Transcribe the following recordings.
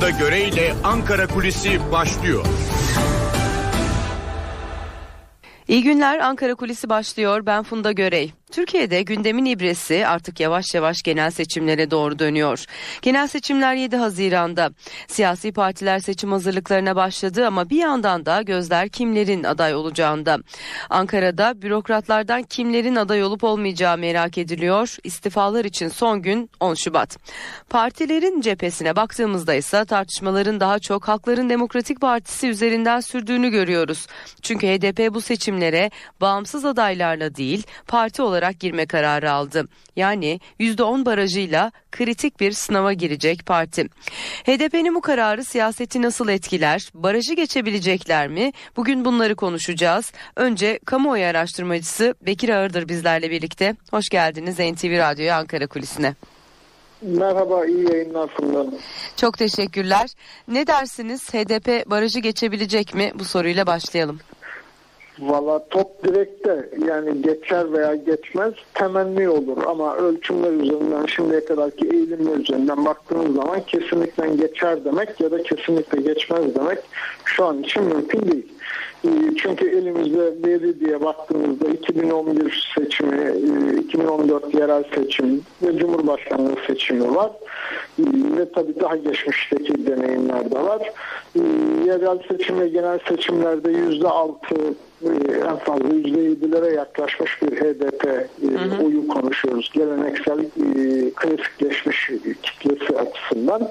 Funda Göre ile Ankara Kulisi başlıyor. İyi günler Ankara Kulisi başlıyor. Ben Funda Görey. Türkiye'de gündemin ibresi artık yavaş yavaş genel seçimlere doğru dönüyor. Genel seçimler 7 Haziran'da. Siyasi partiler seçim hazırlıklarına başladı ama bir yandan da gözler kimlerin aday olacağında. Ankara'da bürokratlardan kimlerin aday olup olmayacağı merak ediliyor. İstifalar için son gün 10 Şubat. Partilerin cephesine baktığımızda ise tartışmaların daha çok Halkların Demokratik Partisi üzerinden sürdüğünü görüyoruz. Çünkü HDP bu seçimlere bağımsız adaylarla değil parti olarak olarak girme kararı aldı. Yani %10 barajıyla kritik bir sınava girecek parti. HDP'nin bu kararı siyaseti nasıl etkiler? Barajı geçebilecekler mi? Bugün bunları konuşacağız. Önce kamuoyu araştırmacısı Bekir Ağırdır bizlerle birlikte. Hoş geldiniz NTV Radyo'ya Ankara Kulisi'ne. Merhaba, iyi yayınlar Funda Çok teşekkürler. Ne dersiniz? HDP barajı geçebilecek mi? Bu soruyla başlayalım. Valla top direkte yani geçer veya geçmez temenni olur ama ölçümler üzerinden şimdiye kadarki eğilimler üzerinden baktığınız zaman kesinlikle geçer demek ya da kesinlikle geçmez demek şu an için mümkün değil. Ee, çünkü elimizde veri diye baktığımızda 2011 seçimi, 2014 e, yerel seçim ve Cumhurbaşkanlığı seçimi var. Ee, ve tabii daha geçmişteki deneyimler de var. Ee, yerel seçim ve genel seçimlerde %6 e, en fazla %7'lere yaklaşmış bir HDP e, hı hı. oyu konuşuyoruz. Geleneksel klasikleşmiş kitlesi açısından.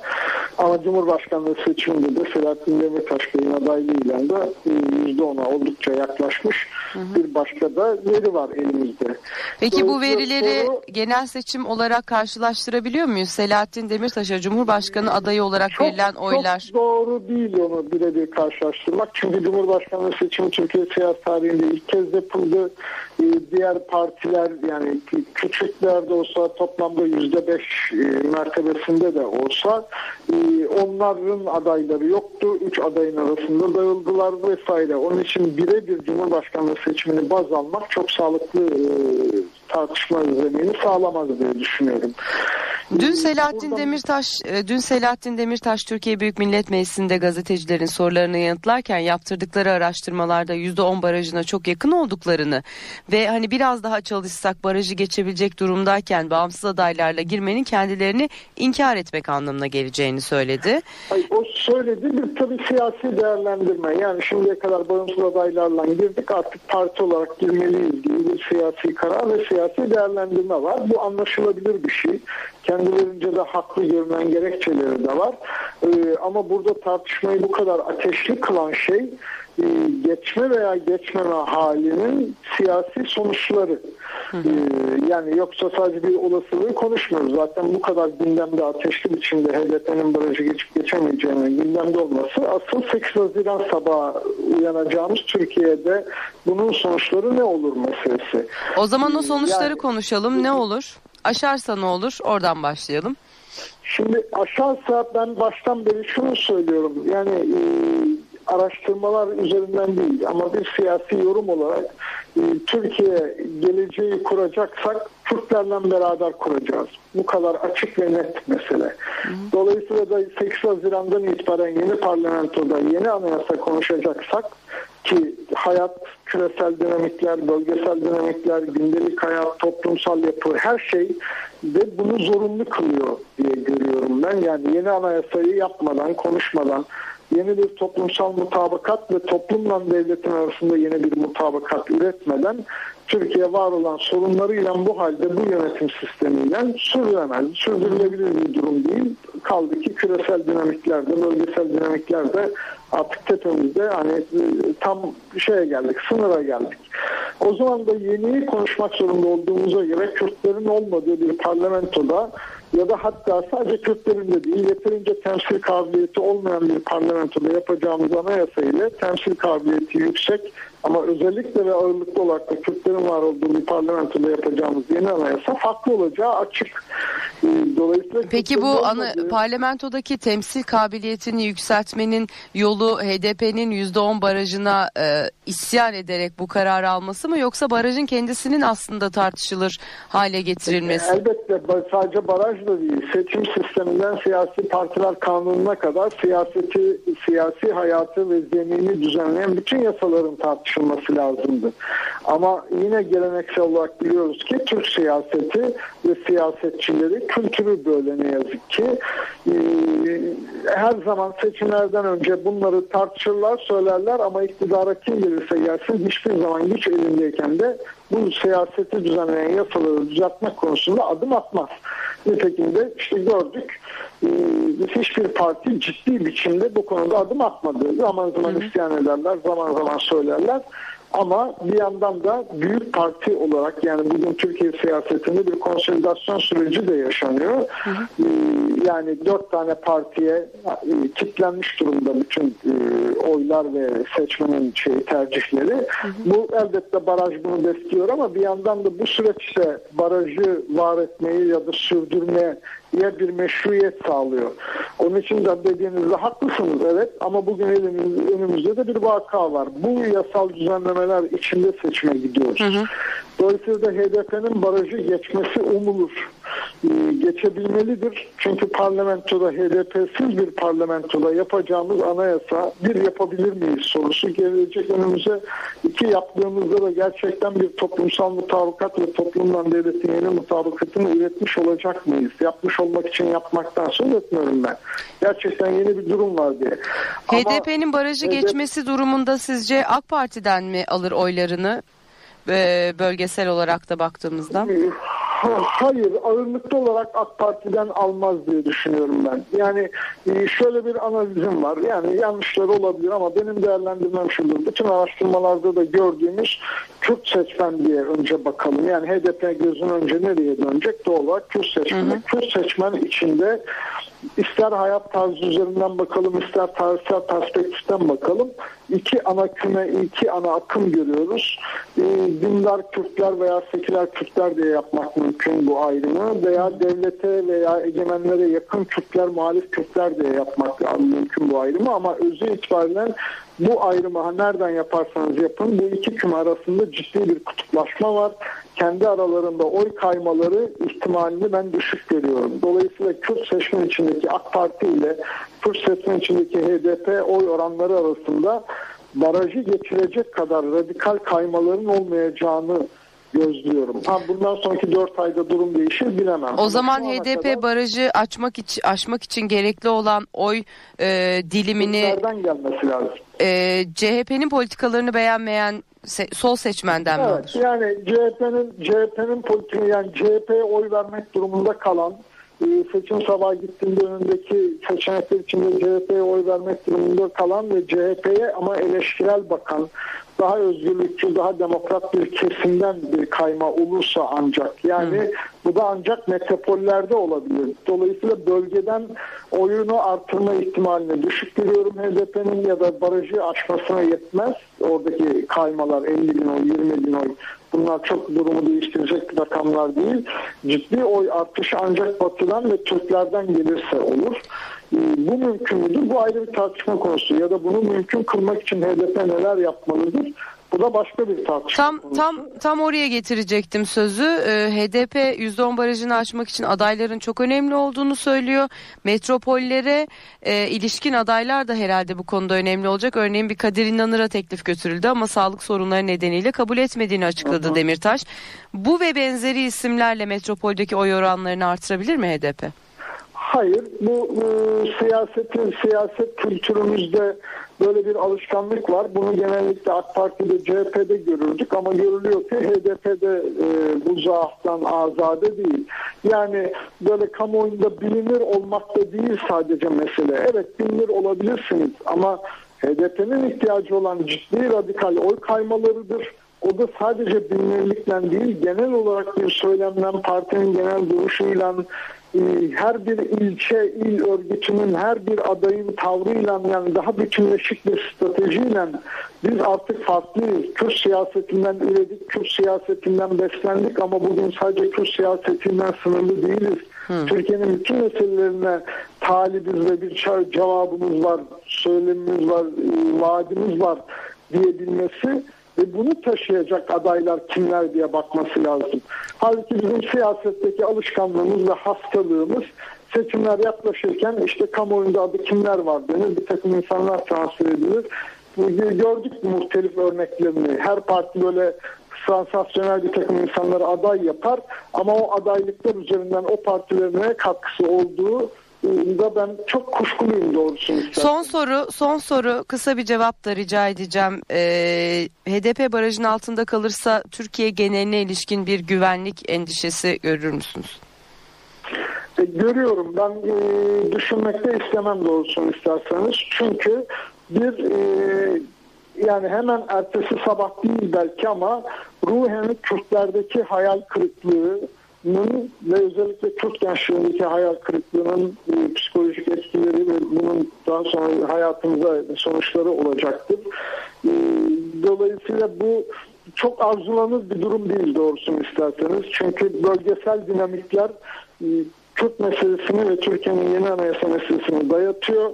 Ama Cumhurbaşkanlığı seçiminde de Selahattin Demirtaş Bey'in adaylığıyla da %10'a oldukça yaklaşmış hı hı. bir başka da veri var elimizde. Peki bu verileri soru, genel seçim olarak karşılaştırabiliyor muyuz? Selahattin Demirtaş'a Cumhurbaşkanı adayı olarak çok, verilen oylar. Çok doğru değil onu birebir karşılaştırmak. Çünkü Cumhurbaşkanlığı seçimi Türkiye siyasi tarihinde ilk kez yapıldı. Ee, diğer partiler yani küçükler de olsa toplamda yüzde beş e, mertebesinde de olsa e, onların adayları yoktu. Üç adayın arasında dağıldılar vesaire. Onun için birebir Cumhurbaşkanlığı seçimini baz almak çok sağlıklı e, tartışma zemini sağlamaz diye düşünüyorum. Dün Selahattin Demirtaş, e, dün Selahattin Demirtaş Türkiye Büyük Millet Meclisi'nde gazetecilerin sorularını yanıtlarken yaptırdıkları araştırmalarda %10 barajına çok yakın olduklarını ve hani biraz daha çalışsak barajı geçebilecek durumdayken bağımsız adaylarla girmenin kendilerini inkar etmek anlamına geleceğini söyledi. Hayır, o söyledi bir tabii siyasi değerlendirme. Yani şimdiye kadar bağımsız adaylarla girdik artık parti olarak girmeliyiz gibi bir siyasi karar ve siyasi değerlendirme var. Bu anlaşılabilir bir şey. Kendilerince de haklı görünen gerekçeleri de var. Ee, ama burada tartışmayı bu kadar ateşli kılan şey e, geçme veya geçmeme halinin siyasi sonuçları. Hı hı. E, yani yoksa sadece bir olasılığı konuşmuyoruz. Zaten bu kadar gündemde ateşli biçimde HDP'nin barajı geçip geçemeyeceğinin gündemde olması asıl 8 Haziran sabahı uyanacağımız Türkiye'de bunun sonuçları ne olur meselesi. O zaman o sonuçları yani, konuşalım. Ne olur? Aşarsa ne olur? Oradan başlayalım. Şimdi aşarsa ben baştan beri şunu söylüyorum. Yani e, araştırmalar üzerinden değil ama bir siyasi yorum olarak e, Türkiye geleceği kuracaksak Türklerle beraber kuracağız. Bu kadar açık ve net mesele. Dolayısıyla da 8 Haziran'dan itibaren yeni parlamentoda yeni anayasa konuşacaksak ki hayat, küresel dinamikler, bölgesel dinamikler, gündelik hayat, toplumsal yapı her şey ve bunu zorunlu kılıyor diye görüyorum ben. Yani yeni anayasayı yapmadan, konuşmadan, yeni bir toplumsal mutabakat ve toplumla devletin arasında yeni bir mutabakat üretmeden Türkiye var olan sorunlarıyla bu halde bu yönetim sistemiyle sürdüremez. Sürdürülebilir bir durum değil. Kaldı ki küresel dinamiklerde, bölgesel dinamiklerde artık tepemizde hani e, tam şeye geldik, sınıra geldik. O zaman da yeni konuşmak zorunda olduğumuza göre Kürtlerin olmadığı bir parlamentoda ya da hatta sadece Kürtlerin de değil yeterince temsil kabiliyeti olmayan bir parlamentoda yapacağımız anayasa ile temsil kabiliyeti yüksek ama özellikle ve ağırlıklı olarak da Kürtlerin var olduğu bir parlamentoda yapacağımız yeni anayasa farklı olacağı açık. Ee, Dolayısıyla Peki bu olmadığı- parlamentodaki temsil kabiliyetini yükseltmenin yolu HDP'nin %10 barajına e, isyan ederek bu kararı alması mı yoksa barajın kendisinin aslında tartışılır hale getirilmesi? Elbette sadece baraj da değil. Seçim sisteminden siyasi partiler kanununa kadar siyaseti, siyasi hayatı ve zemini düzenleyen bütün yasaların tartışılması lazımdı. Ama yine geleneksel olarak biliyoruz ki Türk siyaseti ve siyasetçileri kültürü böyle ne yazık ki. Ee, her zaman seçimlerden önce bunları tartışırlar, söylerler ama iktidara kim gelirse gelsin hiçbir zaman güç elindeyken de bu siyaseti düzenleyen yasaları düzeltmek konusunda adım atmaz. Nitekim de işte gördük e, hiçbir parti ciddi biçimde bu konuda adım atmadı. Zaman zaman isyan ederler, zaman zaman söylerler. Ama bir yandan da büyük parti olarak yani bugün Türkiye siyasetinde bir konsolidasyon süreci de yaşanıyor. Ee, Yani dört tane partiye e, kitlenmiş durumda bütün e, oylar ve seçmenin şey, tercihleri. Bu elbette baraj bunu besliyor ama bir yandan da bu süreçte barajı var etmeyi ya da sürdürmeye bir meşruiyet sağlıyor. Onun için de dediğinizde haklısınız evet ama bugün elimizde, önümüzde de bir vaka var. Bu yasal düzenlemeler içinde seçime gidiyoruz. Dolayısıyla da HDP'nin barajı geçmesi umulur. Ee, geçebilmelidir. Çünkü parlamentoda HDP'siz bir parlamentoda yapacağımız anayasa bir yapabilir miyiz sorusu gelecek önümüze. iki yaptığımızda da gerçekten bir toplumsal mutabakat ve toplumdan devletin yeni mutabakatını üretmiş olacak mıyız? Yapmış olmak için yapmaktan söz etmiyorum ben. Gerçekten yeni bir durum var diye. HDP'nin barajı HDP geçmesi durumunda sizce AK Parti'den mi alır oylarını e, bölgesel olarak da baktığımızda? Ha- Hayır, ağırlıklı olarak AK Parti'den almaz diye düşünüyorum ben. Yani e, şöyle bir analizim var. Yani yanlışları olabilir ama benim değerlendirmem şudur. Bütün araştırmalarda da gördüğümüz Kürt seçmen diye önce bakalım. Yani HDP gözün önce nereye dönecek? Doğal olarak Kürt seçmeni. Kürt seçmen içinde ister hayat tarzı üzerinden bakalım, ister tarihsel perspektiften bakalım. İki ana küme, iki ana akım görüyoruz. Ee, dindar Kürtler veya seküler Kürtler diye yapmak mümkün bu ayrımı. Veya devlete veya egemenlere yakın Kürtler, muhalif Kürtler diye yapmak mümkün bu ayrımı. Ama özü itibariyle bu ayrımı nereden yaparsanız yapın bu iki küme arasında ciddi bir kutuplaşma var. Kendi aralarında oy kaymaları ihtimalini ben düşük görüyorum. Dolayısıyla Kürt seçmen içindeki AK Parti ile Kürt seçmen içindeki HDP oy oranları arasında barajı geçirecek kadar radikal kaymaların olmayacağını gözlüyorum. Ha, bundan sonraki 4 ayda durum değişir bilemem. O Ama zaman şu HDP kadar barajı açmak için aşmak için gerekli olan oy e, dilimini gelmesi lazım. e, CHP'nin politikalarını beğenmeyen se- sol seçmenden mi Evet, alır? yani CHP'nin CHP'nin politiği yani CHP'ye oy vermek durumunda kalan e, seçim sabahı gittiğinde önündeki seçenekler içinde CHP'ye oy vermek durumunda kalan ve CHP'ye ama eleştirel bakan daha özgürlükçü, daha demokrat bir kesimden bir kayma olursa ancak yani bu da ancak metropollerde olabilir. Dolayısıyla bölgeden oyunu artırma ihtimalini düşük görüyorum HDP'nin ya da barajı aşmasına yetmez. Oradaki kaymalar 50 bin oy, 20 bin oy bunlar çok durumu değiştirecek rakamlar değil. Ciddi oy artışı ancak batıdan ve Türklerden gelirse olur. Bu mümkün müdür? Bu ayrı bir tartışma konusu. Ya da bunu mümkün kılmak için HDP neler yapmalıdır? Bu da başka bir tartışma Tam konusu. tam tam oraya getirecektim sözü. Ee, HDP %10 barajını aşmak için adayların çok önemli olduğunu söylüyor. Metropollere e, ilişkin adaylar da herhalde bu konuda önemli olacak. Örneğin bir Kadir İnanır'a teklif götürüldü ama sağlık sorunları nedeniyle kabul etmediğini açıkladı Demirtaş. Bu ve benzeri isimlerle metropoldeki oy oranlarını artırabilir mi HDP? Hayır, bu e, siyasetin siyaset kültürümüzde böyle bir alışkanlık var. Bunu genellikle AK Parti'de, CHP'de görürdük ama görülüyor ki HDP'de e, bu zaaftan azade değil. Yani böyle kamuoyunda bilinir olmak da değil sadece mesele. Evet bilinir olabilirsiniz ama HDP'nin ihtiyacı olan ciddi radikal oy kaymalarıdır. O da sadece bilinirlikle değil, genel olarak bir söylemden, partinin genel duruşuyla, her bir ilçe, il örgütünün her bir adayın tavrıyla yani daha bütünleşik bir stratejiyle biz artık farklıyız. Kürt siyasetinden üredik, Kürt siyasetinden beslendik ama bugün sadece Kürt siyasetinden sınırlı değiliz. Türkiye'nin bütün meselelerine talibiz ve bir cevabımız var, söylemimiz var, e, vaadimiz var diyebilmesi ve bunu taşıyacak adaylar kimler diye bakması lazım. Halbuki bizim siyasetteki alışkanlığımız ve hastalığımız seçimler yaklaşırken işte kamuoyunda adı kimler var denir, bir takım insanlar transfer edilir. Gördük muhtelif örneklerini. Her parti böyle sansasyonel bir takım insanları aday yapar ama o adaylıklar üzerinden o partilerin ne katkısı olduğu da ben çok kuşkuluyum doğrusunu Son soru, son soru kısa bir cevap da rica edeceğim. Ee, HDP barajın altında kalırsa Türkiye geneline ilişkin bir güvenlik endişesi görür müsünüz? E, Görüyorum. Ben e, düşünmekte istemem doğrusunu isterseniz. Çünkü bir e, yani hemen ertesi sabah değil belki ama ruhen Kürtlerdeki hayal kırıklığının ve özellikle Kürt gençliğindeki hayal kırıklığının e, psikolojik etkileri ve bunun daha sonra hayatımıza sonuçları olacaktır. E, dolayısıyla bu çok arzulanır bir durum değil doğrusunu isterseniz. Çünkü bölgesel dinamikler e, Kürt meselesini ve Türkiye'nin yeni anayasa meselesini dayatıyor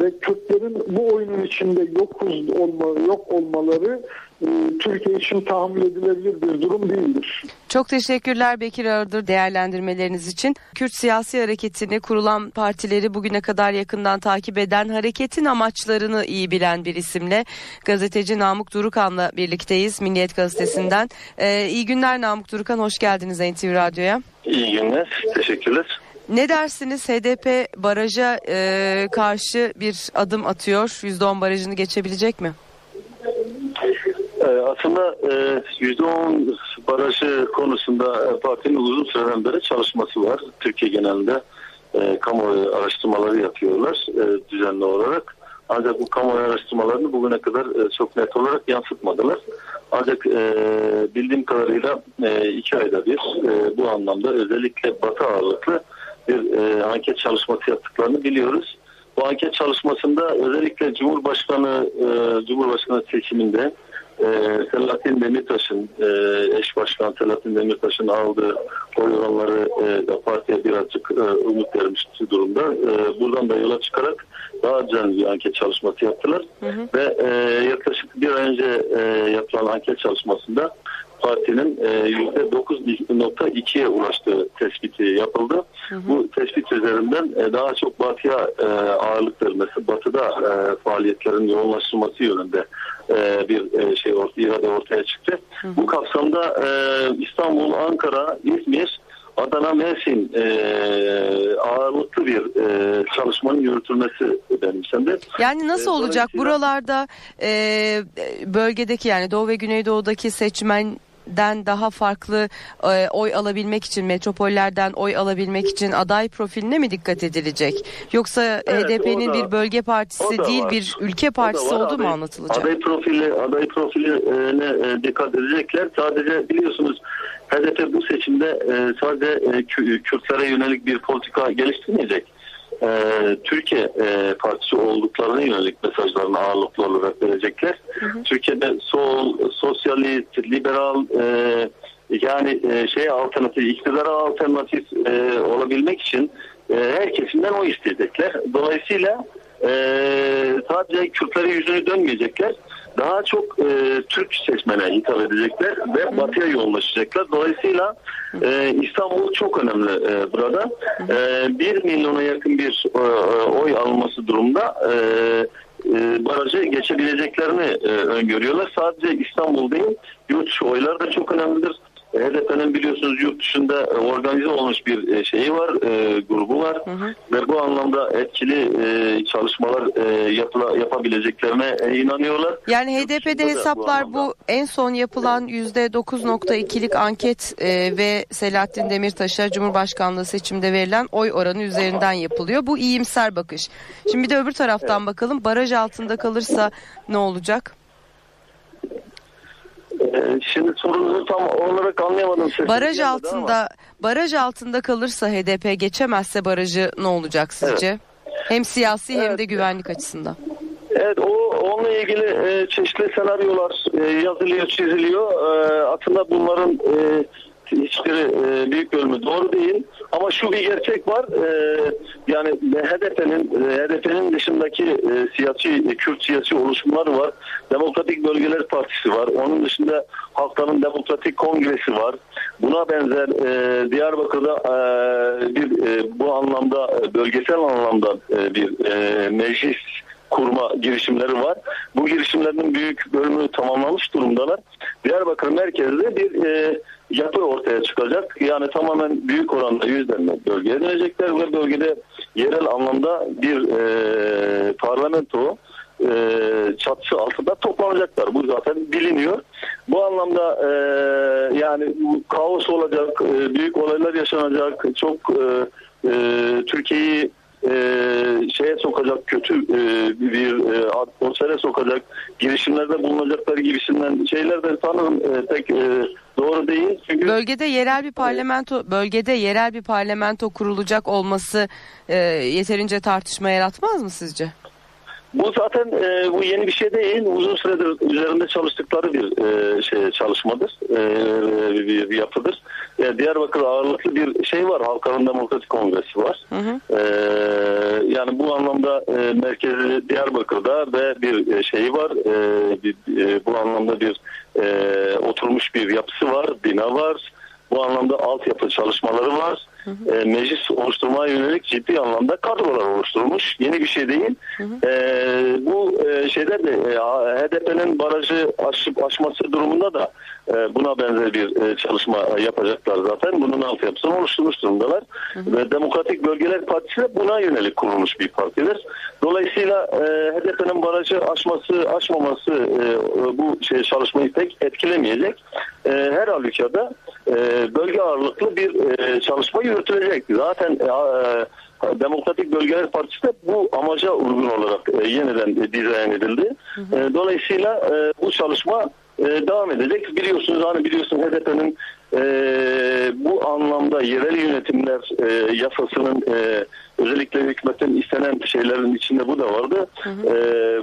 ve Kürtlerin bu oyunun içinde yokuz olma, yok olmaları Türkiye için tahammül edilebilir bir durum değildir. Çok teşekkürler Bekir Ağırdır değerlendirmeleriniz için. Kürt siyasi hareketini kurulan partileri bugüne kadar yakından takip eden hareketin amaçlarını iyi bilen bir isimle gazeteci Namık Durukan'la birlikteyiz Milliyet Gazetesi'nden. Ee, iyi günler Namık Durukan hoş geldiniz NTV Radyo'ya. İyi günler. Teşekkürler. Ne dersiniz HDP baraja e, karşı bir adım atıyor. %10 barajını geçebilecek mi? Ee, aslında e, %10 barajı konusunda e, partinin uzun süreden beri çalışması var. Türkiye genelinde e, kamuoyu araştırmaları yapıyorlar e, düzenli olarak. Ancak bu kamuoyu araştırmalarını bugüne kadar e, çok net olarak yansıtmadılar. Ancak e, bildiğim kadarıyla e, iki ayda bir e, bu anlamda özellikle batı ağırlıklı bir e, anket çalışması yaptıklarını biliyoruz. Bu anket çalışmasında özellikle Cumhurbaşkanı e, Cumhurbaşkanı seçiminde e, Selahattin Demirtaş'ın e, eş başkan Selahattin Demirtaş'ın aldığı oy oranları e, da partiye birazcık e, umut vermiş durumda. E, buradan da yola çıkarak daha düzenli bir anket çalışması yaptılar. Ve e, yaklaşık bir önce e, yapılan anket çalışmasında partinin e, %9.2'ye ulaştığı tespiti yapıldı. Bu tespit üzerinden e, daha çok batıya e, ağırlık verilmesi, batıda e, faaliyetlerin yoğunlaştırılması yönünde e, bir e, şey ortaya, irade ortaya çıktı. Bu kapsamda e, İstanbul, Ankara, İzmir, Adana, Mersin e, ağırlıklı bir e, çalışmanın yürütülmesi benimsendi. Yani nasıl Ee, olacak dolayısıyla- buralarda e, bölgedeki yani Doğu ve Güneydoğu'daki seçmenden daha farklı e, oy alabilmek için metropollerden oy alabilmek için aday profiline mi dikkat edilecek? Yoksa Evet, HDP'nin da- bir bölge partisi değil var. bir ülke partisi olduğu mu anlatılacak? Aday profili, aday profiline e, dikkat edecekler. Sadece biliyorsunuz HDP bu seçimde e, sadece e, Kü- Kürtlere yönelik bir politika geliştirmeyecek. E, Türkiye e, partisi olduklarına yönelik mesajlarını ağırlıklı olarak verecekler. Türkiye'de sol, sosyalist, liberal e, yani e, şey alternatif, iktidara alternatif e, olabilmek için e, her kesimden o isteyecekler. Dolayısıyla e, sadece Kürtlere yüzünü dönmeyecekler. Daha çok e, Türk seçmene hitap edecekler ve batıya yoğunlaşacaklar. Dolayısıyla e, İstanbul çok önemli e, burada. E, 1 milyona yakın bir e, oy alınması durumda e, e, barajı geçebileceklerini e, öngörüyorlar. Sadece İstanbul değil, yurt dışı oylar da çok önemlidir. HDP'nin biliyorsunuz yurt dışında e, organize olmuş bir e, şeyi var, e, grubu var ve bu anlamda etkili e, çalışmalar e, yapıla, yapabileceklerine e, inanıyorlar. Yani HDP'de hesaplar anlamda- bu en son yapılan %9.2'lik anket e, ve Selahattin Demirtaş'a Cumhurbaşkanlığı seçimde verilen oy oranı üzerinden yapılıyor. Bu iyimser bakış. Şimdi bir de öbür taraftan bakalım baraj altında kalırsa ne olacak? E, şimdi sorunuzu tam olarak anlayamadım. Sesim Baraj altında baraj altında kalırsa HDP geçemezse barajı ne olacak sizce? Hem siyasi hem Evet. de güvenlik açısından. Evet o onunla ilgili e, çeşitli senaryolar e, yazılıyor, çiziliyor. E, aslında bunların e, hiçbiri e, büyük bölümü doğru değil. Ama şu bir gerçek var. E, yani HDP'nin e, HDP'nin dışındaki e, siyasi e, Kürt siyasi oluşumları var. Demokratik Bölgeler Partisi var. Onun dışında Halkların Demokratik Kongresi var. Buna benzer e, Diyarbakır'da e, bir e, bu anlamda e, bölgesel anlamda e, bir e, meclis kurma girişimleri var. Bu girişimlerin büyük bölümü tamamlanmış durumdalar. Diyarbakır merkezde bir e, yapı ortaya çıkacak. Yani tamamen büyük oranda yüzlerine bölgeye dönecekler ve bölgede yerel anlamda bir e, parlamento e, çatısı altında toplanacaklar. Bu zaten biliniyor. Bu anlamda e, yani kaos olacak, e, büyük olaylar yaşanacak, çok e, e, Türkiye'yi e, şeye sokacak kötü e, bir e, atmosfere sokacak girişimlerde bulunacakları gibisinden şeyler de sanırım e, pek e, doğru değil. Çünkü Bölgede yerel bir parlamento bölgede yerel bir parlamento kurulacak olması e, yeterince tartışma yaratmaz mı sizce? Bu zaten e, bu yeni bir şey değil. Uzun süredir üzerinde çalıştıkları bir e, şey çalışmadır. E, bir, bir yapıdır. E, Diyarbakır ağırlıklı bir şey var. Halkların Demokratik Kongresi var. Hı hı. E, yani bu anlamda e, merkezi Diyarbakır'da ve bir e, şeyi var. E, bir, e, bu anlamda bir e, oturmuş bir yapısı var. Bina var. Bu anlamda altyapı çalışmaları var. E, meclis oluşturmaya yönelik ciddi anlamda kadrolar oluşturmuş. Yeni bir şey değil. E, bu e, şeyler de e, HDP'nin barajı aşıp aşması durumunda da e, buna benzer bir e, çalışma yapacaklar zaten. Bunun altyapısını oluşturmuş durumdalar. Ve Demokratik Bölgeler Partisi de buna yönelik kurulmuş bir partidir. Dolayısıyla e, HDP'nin barajı aşması, aşmaması e, bu şey çalışmayı pek etkilemeyecek. E, her halükarda e, bölge ağırlıklı bir e, çalışma yürütülecek. Zaten e, e, Demokratik Bölgeler Partisi de bu amaca uygun olarak e, yeniden e, dizayn edildi. E, dolayısıyla e, bu çalışma e, devam edecek. Biliyorsunuz hani biliyorsun HDP'nin e, bu anlamda yerel yönetimler e, yasasının e, özellikle hükümetten istenen şeylerin içinde bu da vardı. E,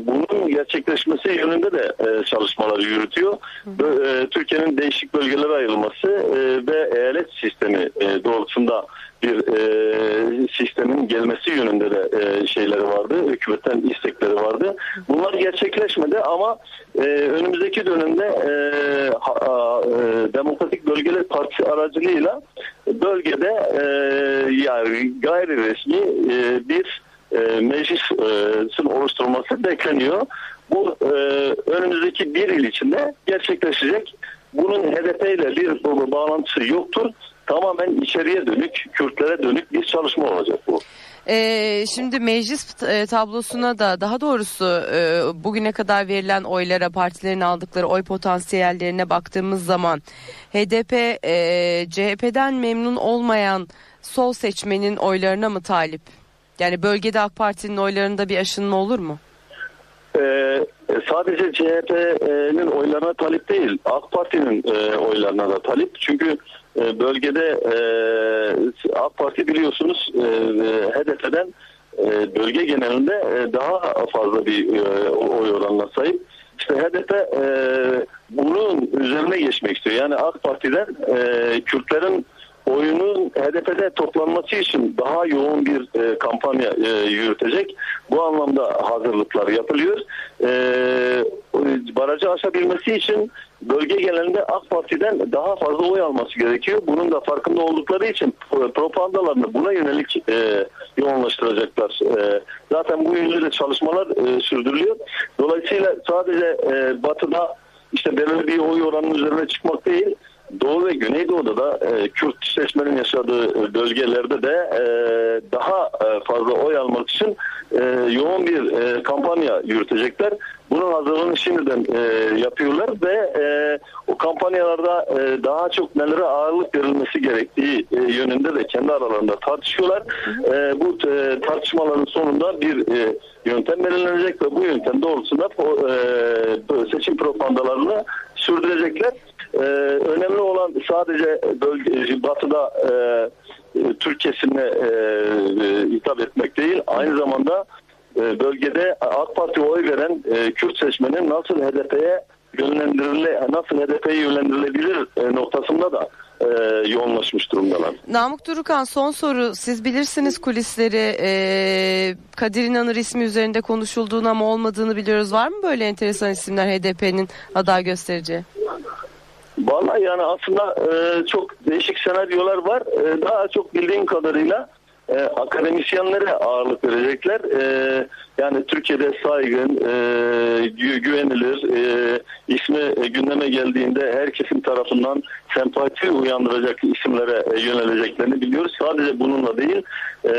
bunun gerçekleşmesi yönünde de e, çalışmalar yürütüyor. Bö- e, Türkiye'nin değişik bölgelere ayrılması e, ve eyalet sistemi e, doğrultusunda bir e, sistemin gelmesi yönünde de e, şeyleri vardı. Hükümetten istekleri vardı. Bunlar gerçekleşmedi ama e, önümüzdeki dönemde e, ha- e, Demokratik Bölgeler Partisi aracılığıyla bölgede e, yani gayri resmi e, bir e, meclisin oluşturulması bekleniyor. Bu e, önümüzdeki bir yıl içinde gerçekleşecek. Bunun HDP ile bir bağlantısı yoktur. Tamamen içeriye dönük, Kürtlere dönük bir çalışma olacak bu. Ee, şimdi meclis e, tablosuna da daha doğrusu e, bugüne kadar verilen oylara partilerin aldıkları oy potansiyellerine baktığımız zaman HDP e, CHP'den memnun olmayan sol seçmenin oylarına mı talip? Yani bölgede AK Parti'nin oylarında bir aşınma olur mu? Ee, sadece CHP'nin oylarına talip değil, AK Parti'nin e, oylarına da talip. Çünkü e, bölgede e, AK Parti biliyorsunuz e, e, HDP'den e, bölge genelinde e, daha fazla bir e, oy oranına sahip. İşte HDP e, bunun üzerine geçmek istiyor. Yani AK Parti'den e, Kürtlerin oyunun HDP'de toplanması için daha yoğun bir e, kampanya e, yürütecek. Bu anlamda hazırlıklar yapılıyor. E, barajı aşabilmesi için bölge genelinde AK Parti'den daha fazla oy alması gerekiyor. Bunun da farkında oldukları için propagandalarını buna yönelik e, yoğunlaştıracaklar. E, zaten bu yönde de çalışmalar e, sürdürülüyor. Dolayısıyla sadece e, batıda işte belirli bir oy oranının üzerine çıkmak değil, Doğu ve Güneydoğu'da da e, Kürt seçmenin yaşadığı e, bölgelerde de e, daha e, fazla oy almak için e, yoğun bir e, kampanya yürütecekler. Bunun hazırlığını şimdiden e, yapıyorlar ve e, o kampanyalarda e, daha çok nelere ağırlık verilmesi gerektiği e, yönünde de kendi aralarında tartışıyorlar. E, bu e, tartışmaların sonunda bir e, yöntem belirlenecek ve bu yöntem doğrultusunda e, seçim propagandalarını sürdürecekler. Ee, önemli olan sadece bölge, batıda e, e, Türk kesimine e, e, hitap etmek değil, aynı zamanda e, bölgede AK Parti oy veren e, Kürt seçmenin nasıl HDP'ye yönlendirile, nasıl HDP'ye yönlendirilebilir e, noktasında da e, yoğunlaşmış durumdalar. Namık Durukan son soru. Siz bilirsiniz kulisleri. Ee, Kadir İnanır ismi üzerinde konuşulduğunu ama olmadığını biliyoruz. Var mı böyle enteresan isimler HDP'nin aday göstereceği? Vallahi yani aslında e, çok değişik senaryolar var. E, daha çok bildiğim kadarıyla e, akademisyenlere ağırlık verecekler. E, yani Türkiye'de saygın, e, gü- güvenilir, e, ismi gündeme geldiğinde herkesin tarafından sempati uyandıracak isimlere e, yöneleceklerini biliyoruz. Sadece bununla değil, e,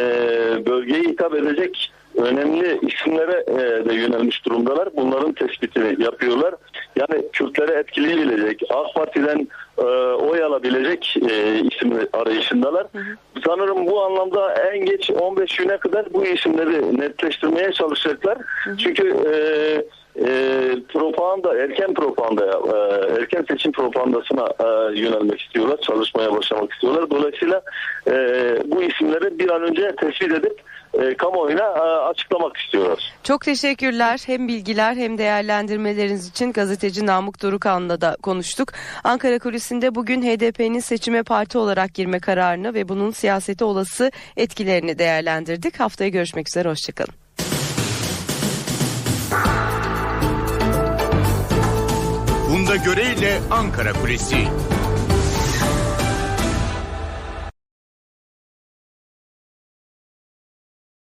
bölgeye hitap edecek önemli isimlere e, de yönelmiş durumdalar. Bunların tespitini yapıyorlar. Yani Kürtlere etkileyebilecek, AK Parti'den e, oy alabilecek e, isim arayışındalar. Sanırım bu anlamda en geç 15 güne kadar bu isimleri netleştirmeye çalışacaklar. Çünkü e, e, propaganda, erken propaganda, e, erken seçim propagandasına e, yönelmek istiyorlar, çalışmaya başlamak istiyorlar. Dolayısıyla e, bu isimleri bir an önce tespit edip e, kamuoyuna e, açıklamak istiyorlar. Çok teşekkürler. Hem bilgiler hem değerlendirmeleriniz için gazeteci Namık Dorukan'la da konuştuk. Ankara Kulisi'nde bugün HDP'nin seçime parti olarak girme kararını ve bunun siyasete olası etkilerini değerlendirdik. Haftaya görüşmek üzere. Hoşçakalın. Funda Göre ile Ankara Kulisi.